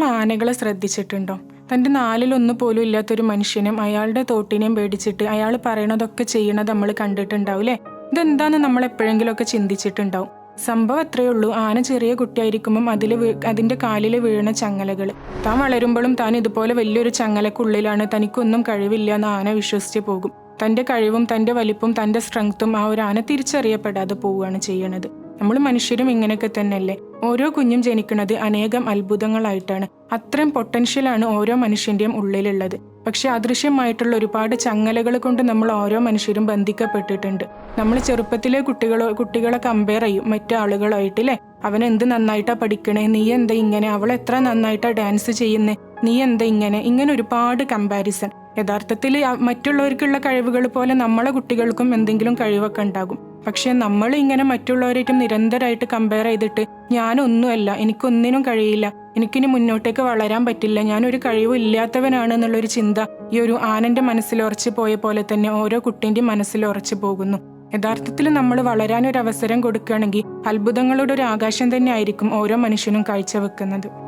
ആനകളെ ശ്രദ്ധിച്ചിട്ടുണ്ടോ? തന്റെ നാലിലൊന്നു പോലും ഇല്ലാത്തൊരു മനുഷ്യനും അയാളുടെ തോട്ടിനെയും പേടിച്ചിട്ട് അയാൾ പറയണതൊക്കെ ചെയ്യണത് നമ്മൾ കണ്ടിട്ടുണ്ടാവും ഇതെന്താന്ന് നമ്മൾ എപ്പോഴെങ്കിലുമൊക്കെ ചിന്തിച്ചിട്ടുണ്ടാവും. സംഭവം അത്രയേ ഉള്ളൂ. ആന ചെറിയ കുട്ടിയായിരിക്കുമ്പം അതിൽ അതിന്റെ കാലിൽ വീഴുന്ന ചങ്ങലകൾ. താൻ വളരുമ്പോഴും താൻ ഇതുപോലെ വലിയൊരു ചങ്ങലക്കുള്ളിലാണ്. തനിക്കൊന്നും കഴിവില്ല എന്ന് ആന വിശ്വസിച്ച് പോകും. തന്റെ കഴിവും തന്റെ വലിപ്പും തന്റെ സ്ട്രെങ്ത്തും ആ ഒരു ആന തിരിച്ചറിയപ്പെടാതെ പോവുകയാണ് ചെയ്യണത്. നമ്മൾ മനുഷ്യരും ഇങ്ങനെയൊക്കെ തന്നെയല്ലേ? ഓരോ കുഞ്ഞും ജനിക്കുന്നത് അനേകം അത്ഭുതങ്ങളായിട്ടാണ്. അത്രയും പൊട്ടൻഷ്യലാണ് ഓരോ മനുഷ്യന്റെയും ഉള്ളിലുള്ളത്. പക്ഷെ അദൃശ്യമായിട്ടുള്ള ഒരുപാട് ചങ്ങലകൾ കൊണ്ട് നമ്മൾ ഓരോ മനുഷ്യരും ബന്ധിക്കപ്പെട്ടിട്ടുണ്ട്. നമ്മൾ ചെറുപ്പത്തിലെ കുട്ടികളോ കുട്ടികളെ കമ്പയർ ചെയ്യും. മറ്റു ആളുകളായിട്ട് അല്ലേ അവൻ എന്ത് നന്നായിട്ടാ പഠിക്കണേ? നീ എന്താ ഇങ്ങനെ? അവൾ എത്ര നന്നായിട്ടാ ഡാൻസ് ചെയ്യുന്നേ? നീ എന്താ ഇങ്ങനെ? ഇങ്ങനെ ഒരുപാട് കമ്പാരിസൺ യഥാർത്ഥത്തിൽ മറ്റുള്ളവർക്കുള്ള കഴിവുകൾ പോലെ നമ്മളെ കുട്ടികൾക്കും എന്തെങ്കിലും കഴിവൊക്കെ ഉണ്ടാകും. പക്ഷെ നമ്മൾ ഇങ്ങനെ മറ്റുള്ളവരായിട്ടും നിരന്തരമായിട്ട് കമ്പയർ ചെയ്തിട്ട് ഞാനൊന്നുമല്ല എനിക്കൊന്നിനും കഴിയില്ല എനിക്കിനി മുന്നോട്ടേക്ക് വളരാൻ പറ്റില്ല ഞാനൊരു കഴിവും ഇല്ലാത്തവനാണ് എന്നുള്ളൊരു ചിന്ത ഈ ഒരു ആനന്റെ മനസ്സിൽ ഉറച്ചു പോയ പോലെ തന്നെ ഓരോ കുട്ടീന്റെയും മനസ്സിൽ ഉറച്ചു പോകുന്നു. യഥാർത്ഥത്തിൽ നമ്മൾ വളരാനൊരു അവസരം കൊടുക്കുകയാണെങ്കിൽ അത്ഭുതങ്ങളുടെ ഒരു ആകാശം തന്നെ ആയിരിക്കും ഓരോ മനുഷ്യനും കാഴ്ചവെക്കുന്നത്.